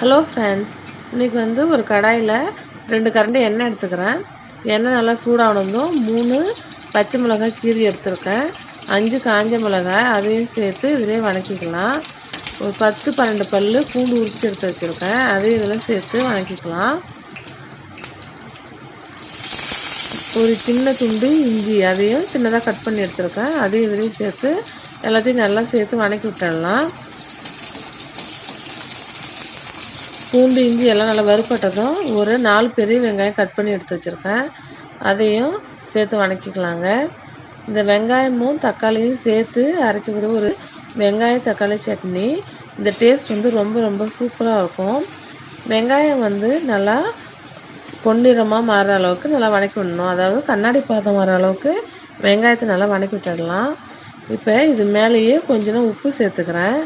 Hello friends இன்றைக்கி வந்து ஒரு கடாயில் ரெண்டு கரண்டி எண்ணெய் எடுத்துக்கிறேன். எண்ணெய் நல்லா சூடானதும் மூணு பச்சை மிளகாய் கீரி எடுத்துருக்கேன். அஞ்சு காஞ்ச மிளகாய் அதையும் சேர்த்து இதிலே வணக்கிக்கலாம். ஒரு பத்து பன்னெண்டு பல் பூண்டு உரிச்சு எடுத்து வச்சுருக்கேன். அதையும் இதில் சேர்த்து வணக்கிக்கலாம். ஒரு சின்ன துண்டு இஞ்சி அதையும் சின்னதாக கட் பண்ணி எடுத்துருக்கேன். அதையும் இதிலையும் சேர்த்து எல்லாத்தையும் நல்லா சேர்த்து வணக்கி விட்டுடலாம். பூண்டு இஞ்சி எல்லாம் நல்லா வறுப்பட்டதும் ஒரு நாலு பெரிய வெங்காயம் கட் பண்ணி எடுத்து வச்சுருக்கேன். அதையும் சேர்த்து வணக்கிக்கலாங்க. இந்த வெங்காயமும் தக்காளியும் சேர்த்து அரைக்கக்கூடிய ஒரு வெங்காய தக்காளி சட்னி இந்த டேஸ்ட் வந்து ரொம்ப ரொம்ப சூப்பராக இருக்கும். வெங்காயம் வந்து நல்லா பொன்னிறமாக மாறுற அளவுக்கு நல்லா வணக்கி விடணும். அதாவது கண்ணாடி பாதம் வர அளவுக்கு வெங்காயத்தை நல்லா வணக்கி விட்டுடலாம். இப்போ இது மேலேயே கொஞ்சம் உப்பு சேர்த்துக்கிறேன்.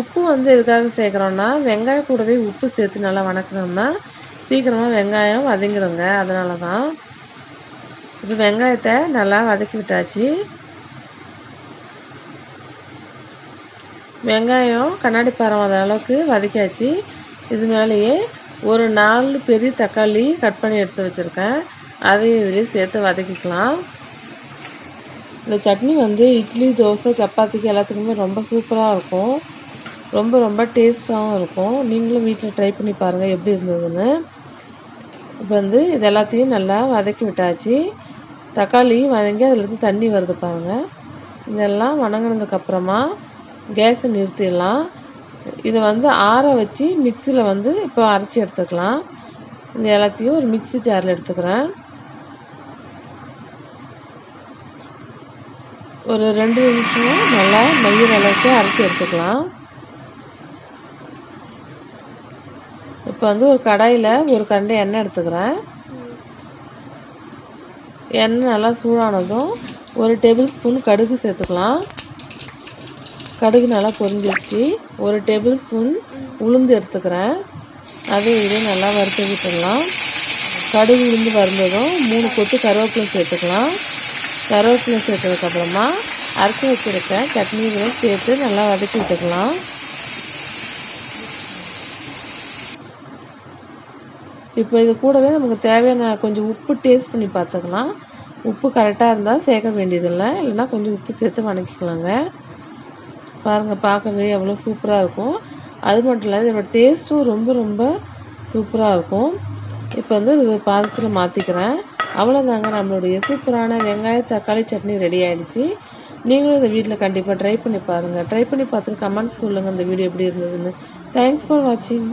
உப்பு வந்து எதுக்காக சேர்க்குறோன்னா வெங்காயம் கூடவே உப்பு சேர்த்து நல்லா வணக்கணும்னா சீக்கிரமாக வெங்காயம் வதங்கிடுங்க. அதனால தான் இப்போ வெங்காயத்தை நல்லா வதக்கி விட்டாச்சு. வெங்காயம் கண்ணாடி பரம் வர அளவுக்கு வதக்கியாச்சு. இது மேலேயே ஒரு நாலு பெரிய தக்காளி கட் பண்ணி எடுத்து வச்சுருக்கேன். அதையும் இதுலேயும் சேர்த்து வதக்கிக்கலாம். இந்த சட்னி வந்து இட்லி தோசை சப்பாத்திக்கு எல்லாத்துக்குமே ரொம்ப சூப்பராக இருக்கும். ரொம்ப ரொம்ப டேஸ்ட்டாகவும் இருக்கும். நீங்களும் வீட்டில் ட்ரை பண்ணி பாருங்கள் எப்படி இருந்ததுன்னு. இப்போ வந்து இது எல்லாத்தையும் நல்லா வதக்கி விட்டாச்சு. தக்காளி வதங்கி அதுலேருந்து தண்ணி வருது பாருங்கள் இதெல்லாம் வணங்கினதுக்கப்புறமா கேஸை நிறுத்திடலாம். இதை வந்து ஆற வச்சு மிக்சியில் வந்து இப்போ அரைச்சி எடுத்துக்கலாம். இது எல்லாத்தையும் ஒரு மிக்சி ஜாரில் எடுத்துக்கிறேன். ஒரு ரெண்டு நிமிஷம் நல்லா மையிற அளவுக்கு அரைச்சி எடுத்துக்கலாம். இப்போ வந்து ஒரு கடாயில் ஒரு கண்டு எண்ணெய் எடுத்துக்கிறேன். எண்ணெய் நல்லா சூடானதும் ஒரு டேபிள் ஸ்பூன் கடுகு சேர்த்துக்கலாம். கடுகு நல்லா பொரிஞ்சிருச்சு. ஒரு டேபிள் ஸ்பூன் உளுந்து எடுத்துக்கிறேன். அதே இதே நல்லா வறுத்து விட்டுடலாம். கடுகு உளுந்து வறுந்ததும் மூணு கொத்து கருவேப்பிலை சேர்த்துக்கலாம். கருவேப்பிலை சேர்த்ததுக்கப்புறமா அரைச்சி வச்சுருக்க சட்னிகளும் சேர்த்து நல்லா வதக்கி விட்டுக்கலாம். இப்போ இது கூடவே நமக்கு தேவையான கொஞ்சம் உப்பு டேஸ்ட் பண்ணி பார்த்துக்கலாம். உப்பு கரெக்டாக இருந்தால் சேர்க்க வேண்டியதில்லை. இல்லைனா கொஞ்சம் உப்பு சேர்த்து வணக்கிக்கலாங்க. பாருங்கள் பார்க்கவே எவ்வளோ சூப்பராக இருக்கும். அது மட்டும் இல்லை இதோட டேஸ்ட்டும் ரொம்ப ரொம்ப சூப்பராக இருக்கும். இப்போ வந்து இது பாத்திரம் மாற்றிக்கிறேன் அவ்வளோதாங்க நம்மளுடைய சூப்பரான வெங்காய தக்காளி சட்னி ரெடி ஆகிடுச்சு நீங்களும் இந்த வீட்டில் கண்டிப்பாக ட்ரை பண்ணி பாருங்கள் ட்ரை பண்ணி பார்த்துட்டு கமெண்ட்ஸ் சொல்லுங்கள் இந்த வீடியோ எப்படி இருந்ததுன்னு. தேங்க்ஸ் ஃபார் வாட்சிங்